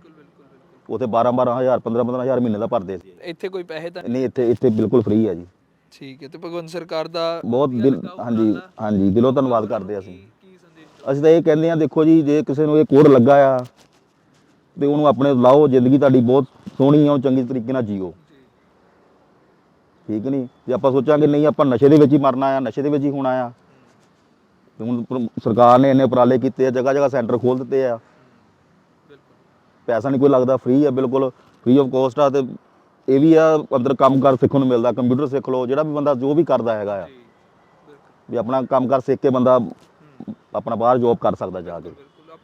ਉੱਥੇ 12 12000 15 15000 ਮਹੀਨੇ ਦਾ ਭਰਦੇ ਸੀ। ਇੱਥੇ ਕੋਈ ਪੈਸੇ ਤਾਂ ਨਹੀਂ ਇੱਥੇ ਇੱਥੇ ਬਿਲਕੁਲ ਫ੍ਰੀ ਆ ਜੀ। ਠੀਕ ਹੈ ਤੇ ਭਗਵੰਤ ਸਰਕਾਰ ਦਾ ਬਹੁਤ ਦਿਲ ਹਾਂਜੀ ਹਾਂਜੀ ਦਿਲੋਂ ਧੰਨਵਾਦ ਕਰਦੇ ਅਸੀਂ। ਅਸੀਂ ਤਾਂ ਇਹ ਕਹਿੰਦੇ ਆ ਦੇਖੋ ਜੀ ਜੇ ਕਿਸੇ ਨੂੰ ਇਹ ਕੋਡ ਲੱਗਾ ਆ ਤੇ ਉਹਨੂੰ ਆਪਣੇ ਲਾਓ ਜ਼ਿੰਦਗੀ ਤੁਹਾਡੀ ਬਹੁਤ ਸੋਹਣੀ ਆ ਉਹ ਚੰਗੀ ਤਰੀਕੇ ਨਾਲ ਜੀਓ। ਠੀਕ ਨਹੀਂ? ਜੇ ਆਪਾਂ ਸੋਚਾਂਗੇ ਨਹੀਂ ਆਪਾਂ ਨਸ਼ੇ ਦੇ ਵਿੱਚ ਹੀ ਮਰਨਾ ਆ ਨਸ਼ੇ ਦੇ ਵਿੱਚ ਹੀ ਹੋਣਾ ਆ। ਤੇ ਹੁਣ ਪਰ- ਸਰਕਾਰ ਨੇ ਇੰਨੇ ਉਪਰਾਲੇ ਕੀਤੇ ਆ ਜਗ੍ਹਾ ਜਗ੍ਹਾ ਸੈਂਟਰ ਖੋਲ ਦਿੱਤੇ ਆ। ਪੈਸਾ ਨਹੀਂ ਕੋਈ ਲੱਗਦਾ ਫ੍ਰੀ ਆ ਬਿਲਕੁਲ ਫ੍ਰੀ ਆਫ ਕੋਸਟ ਆ ਤੇ ਇਹ ਵੀ ਆ ਅੰਦਰ ਕੰਮ ਕਰ ਸਿੱਖਣ ਨੂੰ ਮਿਲਦਾ ਕੰਪਿਊਟਰ ਸਿੱਖ ਲਓ ਜਿਹੜਾ ਵੀ ਬੰਦਾ ਜੋ ਵੀ ਕਰਦਾ ਹੈਗਾ ਆ। ਵੀ ਆਪਣਾ ਕੰਮ ਕਰ ਸਿੱਖ ਕੇ ਬੰਦਾ ਆਪਣਾ ਬਾਹਰ ਜੋਬ ਕਰ ਸਕਦਾ ਜਾ ਕੇ।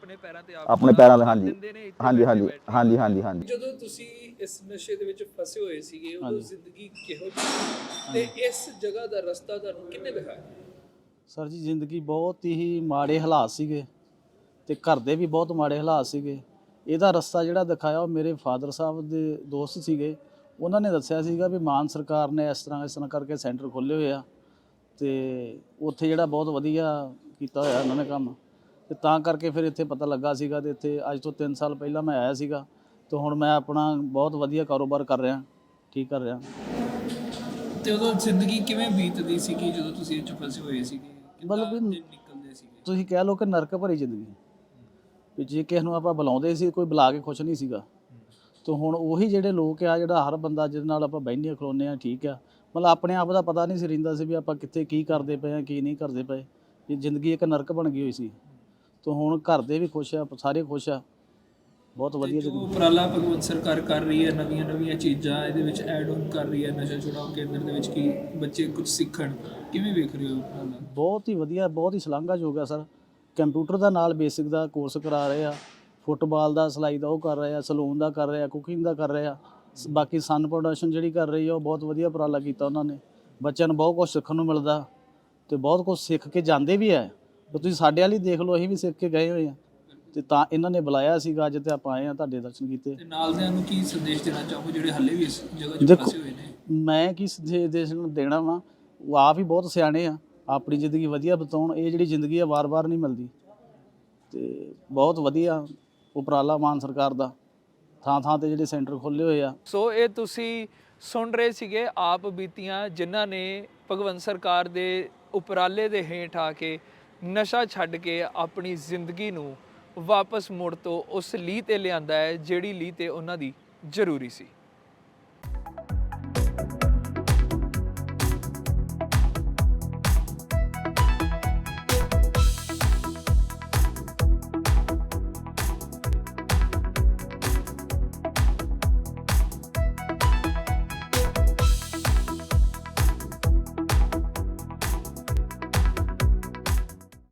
ਆਪਣੇ ਪੈਰਾਂ ਤੇ ਆਪ ਆਪਣੇ ਪੈਰਾਂ ਤੇ ਹਾਂਜੀ। ਦਿੰਦੇ ਨੇ ਇੱਥੇ ਹਾਂਜੀ ਹਾਂਜੀ ਬੈਠੇ। ਹਾਂਜੀ ਹਾਂਜੀ ਹਾਂਜੀ। ਜਦੋਂ ਤੁਸੀਂ ਇਸ ਨਸ਼ੇ ਦੇ ਵਿੱਚ ਫਸੇ ਹੋਏ ਸੀਗੇ ਉਦੋਂ ਜ਼ਿੰਦਗੀ ਕਿਹੋ ਜਿਹੀ ਸੀ? ਤੇ ਇਸ ਜਗ੍ਹਾ ਦਾ ਰਸਤਾ ਤੁਹਾਨੂੰ ਕਿੰਨੇ ਦਿਖਾਇਆ? ਸਰ ਜੀ ਜ਼ਿੰਦਗੀ ਬਹੁਤ ਹੀ ਮਾੜੇ ਹਾਲਾਤ ਸੀਗੇ ਤੇ ਘਰ ਦੇ ਵੀ ਬਹੁਤ ਮਾੜੇ ਹਾਲਾਤ ਸੀਗੇ। ਇਹਦਾ ਰਸਤਾ ਜਿਹੜਾ ਦਿਖਾਇਆ ਉਹ ਮੇਰੇ ਫਾਦਰ ਸਾਹਿਬ ਦੇ ਦੋਸਤ ਸੀਗੇ। ਉਹਨਾਂ ਨੇ ਦੱਸਿਆ ਸੀਗਾ ਵੀ ਮਾਨ ਸਰਕਾਰ ਨੇ ਇਸ ਤਰ੍ਹਾਂ ਇਸ ਤਰ੍ਹਾਂ ਕਰਕੇ ਸੈਂਟਰ ਖੋਲ੍ਹੇ ਹੋਏ ਆ ਤੇ ਉੱਥੇ ਜਿਹੜਾ ਬਹੁਤ ਵਧੀਆ ਕੀਤਾ ਹੋਇਆ ਉਹਨਾਂ ਨੇ ਕੰਮ। ਤੇ ਤਾਂ ਕਰਕੇ ਫਿਰ ਇੱਥੇ ਪਤਾ ਲੱਗਾ ਸੀਗਾ ਤੇ ਇੱਥੇ ਅੱਜ ਤੋਂ 3 ਸਾਲ ਪਹਿਲਾਂ ਮੈਂ ਆਇਆ ਸੀਗਾ ਤੇ ਹੁਣ ਮੈਂ ਆਪਣਾ ਬਹੁਤ ਵਧੀਆ ਕਾਰੋਬਾਰ ਕਰ ਰਿਹਾ ਠੀਕ ਕਰ ਰਿਹਾ। ਤੇ ਉਦੋਂ ਜ਼ਿੰਦਗੀ ਕਿਵੇਂ ਬੀਤਦੀ ਸੀ ਕਿ ਜਦੋਂ ਤੁਸੀਂ 'ਚ ਫਸੇ ਹੋਏ ਸੀਗੇ? ਕਿੱਦਾਂ ਮਤਲਬ ਵੀ- ਦਿਨ ਨਿਕਲਦੇ ਸੀਗੇ? ਤੁਸੀਂ ਕਹਿ ਲਓ ਕਿ ਨਰਕ ਭਰੀ ਜ਼ਿੰਦਗੀ। ਵੀ ਜੇ ਕਿਸੇ ਨੂੰ ਆਪਾਂ ਬੁਲਾਉਂਦੇ ਸੀ ਕੋਈ ਬੁਲਾ ਕੇ ਖੁਸ਼ ਨਹੀਂ ਸੀਗਾ। ਤੇ ਹੁਣ ਉਹੀ ਜਿਹੜੇ ਲੋਕ ਆ ਜਿਹੜਾ ਹਰ ਬੰਦਾ ਜਿਹਦੇ ਨਾਲ ਆਪਾਂ ਬਹਿੰਦੇ ਖਲੋਨੇ ਆ ਠੀਕ ਆ। ਮਤਲਬ ਆਪਣੇ ਆਪ ਦਾ ਪਤਾ ਨਹੀਂ ਸੀ ਰਹਿੰਦਾ ਸੀ ਵੀ ਆਪਾਂ ਕਿੱਥੇ ਕੀ ਕਰਦੇ ਪਏ ਆ ਕੀ ਨਹੀਂ ਕਰਦੇ ਪਏ। ਇਹ ਜ਼ਿੰਦਗੀ ਇੱਕ ਨਰਕ ਬਣ ਗਈ ਹੋਈ ਸੀ। ਤੇ ਹੁਣ ਘਰ ਦੇ ਵੀ ਖੁਸ਼ ਆ ਸਾਰੇ ਖੁਸ਼ ਆ। ਬਹੁਤ ਵਧੀਆ ਜੋ ਜ਼ਿੰਦਗੀ ਉਪਰਾਲਾ ਭਗਵੰਤ ਸਰਕਾਰ ਕਰ ਰਹੀ ਹੈ ਨਵੀਆਂ ਨਵੀਆਂ ਚੀਜ਼ਾਂ ਇਹਦੇ ਵਿੱਚ ਐਡ ਆਨ ਕਰ ਰਹੀ ਹੈ ਨਸ਼ਾ ਛੁਡਾਓ ਕੇਂਦਰ ਦੇ ਵਿੱਚ ਕਿ ਬੱਚੇ ਕੁਝ ਸਿੱਖਣ ਕਿਵੇਂ ਵੇਖ ਰਹੇ ਹੋ ਉਪਰਾਲਾ? ਬਹੁਤ ਹੀ ਵਧੀਆ ਬਹੁਤ ਹੀ ਸ਼ਲਾਘਾਯੋਗ ਆ ਸਰ। ਕੰਪਿਊਟਰ ਦਾ ਨਾਲ ਬੇਸਿਕ ਦਾ ਕੋਰਸ ਕਰਾ ਰਹੇ ਆ। ਫੁੱਟਬਾਲ ਦਾ ਸਿਲਾਈ ਦਾ ਉਹ ਕਰ ਰਹੇ ਆ ਸਲੂਨ ਦਾ ਕਰ ਰਹੇ ਆ ਕੁਕਿੰਗ ਦਾ ਕਰ ਰਹੇ ਆ। ਸ- ਬਾਕੀ ਸਨ ਪ੍ਰੋਡਕਸ਼ਨ ਜਿਹੜੀ ਕਰ ਰਹੀ ਆ ਉਹ ਬਹੁਤ ਵਧੀਆ ਉਪਰਾਲਾ ਕੀਤਾ ਉਹਨਾਂ ਨੇ। ਬੱਚਿਆਂ ਨੂੰ ਬਹੁਤ ਕੁਝ ਸਿੱਖਣ ਨੂੰ ਮਿਲਦਾ ਤੇ ਬਹੁਤ ਕੁਝ ਸਿੱਖ ਕੇ ਜਾਂਦੇ ਵੀ ਆ। ਤੇ ਤੁਸੀਂ ਸਾਡੇ ਵਾਲੀ ਦੇਖ ਲਓ ਅਸੀਂ ਵੀ ਸਿੱਖ ਕੇ ਗਏ ਹੋਏ ਆ। ਤੇ ਤਾਂ ਇਹਨਾਂ ਨੇ ਬੁਲਾਇਆ ਸੀਗਾ ਅੱਜ ਤੇ ਆਪਾਂ ਆਏ ਆ ਤੁਹਾਡੇ ਦਰਸ਼ਨ ਕੀਤੇ। ਤੇ ਨਾਲਦਿਆਂ ਨੂੰ ਕੀ ਸੰਦੇਸ਼ ਦੇਣਾ ਚਾਹੋ ਜਿਹੜੇ ਹੱਲੇ ਵੀ ਇਸ ਜਗ੍ਹਾ 'ਚ ਫਸੇ ਹੋਏ ਨੇ? ਮੈਂ ਕੀ ਸੰਦੇਸ਼ ਦੇਸ਼ ਨੂੰ ਦੇਣਾ ਵਾ? ਉਹ ਆਪ ਹੀ ਬਹੁਤ ਸਿਆਣੇ ਆ। ਆਪਣੀ ਜ਼ਿੰਦਗੀ ਵਧੀਆ ਬਤਾਉਣ ਇਹ ਜਿਹੜੀ ਜ਼ਿੰਦਗੀ ਆ ਵਾਰ-ਵਾਰ ਨਹੀਂ ਮਿਲਦੀ। ਤੇ ਬਹੁਤ ਵਧੀਆ ਉਪਰਾਲਾ ਮਾਨ ਸਰਕਾਰ ਦਾ। ਥਾਂ ਥਾਂ ਤੇ ਜਿਹੜੇ ਸੈਂਟਰ ਖੋਲੇ ਹੋਏ ਆ। ਸੋ ਇਹ ਤੁਸੀਂ ਸੁਣ ਰਹੇ ਸੀਗੇ ਆਪ ਬੀਤੀਆਂ ਜਿਨ੍ਹਾਂ ਨੇ ਭਗਵੰਤ ਸਰਕਾਰ ਦੇ ਉਪਰਾਲੇ ਦੇ ਹੇਠ ਆ ਕੇ ਨਸ਼ਾ ਛੱਡ ਕੇ ਆਪਣੀ ਜ਼ਿੰਦਗੀ ਨੂੰ ਵਾਪਸ ਮੁੜ ਤੋਂ ਉਸ ਲੀਹ ਤੇ ਲਿਆਂਦਾ ਹੈ, ਜਿਹੜੀ ਲੀਹ ਤੇ ਉਹਨਾਂ ਦੀ ਜ਼ਰੂਰੀ ਸੀ।